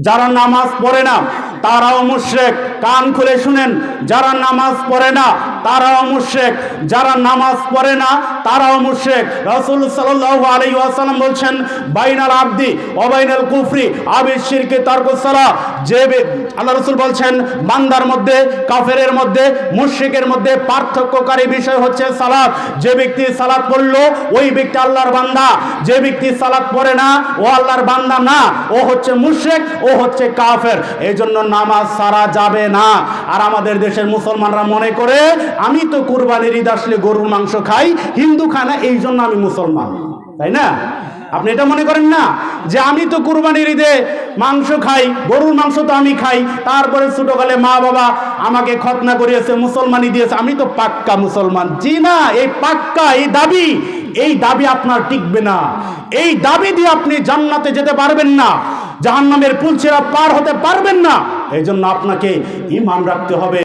যারা নামাজ পড়ে না তারাও মুশ্রেক। কান খুলে শুনেন যারা নামাজ পড়ে না তারাও মুশরেক, যারা নামাজ পড়ে না, তারাও মুশরেক। রাসূল সাল্লাল্লাহু আলাইহি ওয়াসাল্লাম বলছেন, বাইনাল আব্দি ওয়া বাইনাল কুফরি, আবির, শিরকে তারকুস সালাহ যে আল্লাহ রাসূল বলছেন, বান্দার মধ্যে, কাফেরের মধ্যে, মুশরিকের মধ্যে পার্থক্যকারী বিষয় হচ্ছে সালাত। যে ব্যক্তি সালাদ পড়ল, ওই ব্যক্তি আল্লাহর বান্দা। যে ব্যক্তি সালাত পড়ে না, ও আল্লাহর বান্দা না। ও হচ্ছে মুশরিক, ও হচ্ছে কাফের। এই জন্য নামাজ সারা যাবে না। আর আমাদের দেশের মুসলমানরা মনে করে আমি তো কুরবানির ঈদ আসলে গরুর মাংস খাই, হিন্দু খানা এই জন্য আমি মুসলমান। তাই না? আপনি এটা মনে করেন না? যে আমি তো কুরবানির ঈদে মাংস খাই, গরুর মাংস তো আমি খাই, তারপরে ছোটকালে মা বাবা আমাকে খতনা করিয়েছে, মুসলমানি দিয়েছে, আমি তো পাক্কা মুসলমান। জি না, এই পাক্কা, এই দাবি এই দাবি আপনার টিকবে না। এই দাবি দিয়ে আপনি জান্নাতে যেতে পারবেন না। জাহান্নামের পুলছেরা পার হতে পারবেন না। এই জন্য আপনাকে ইমান রাখতে হবে।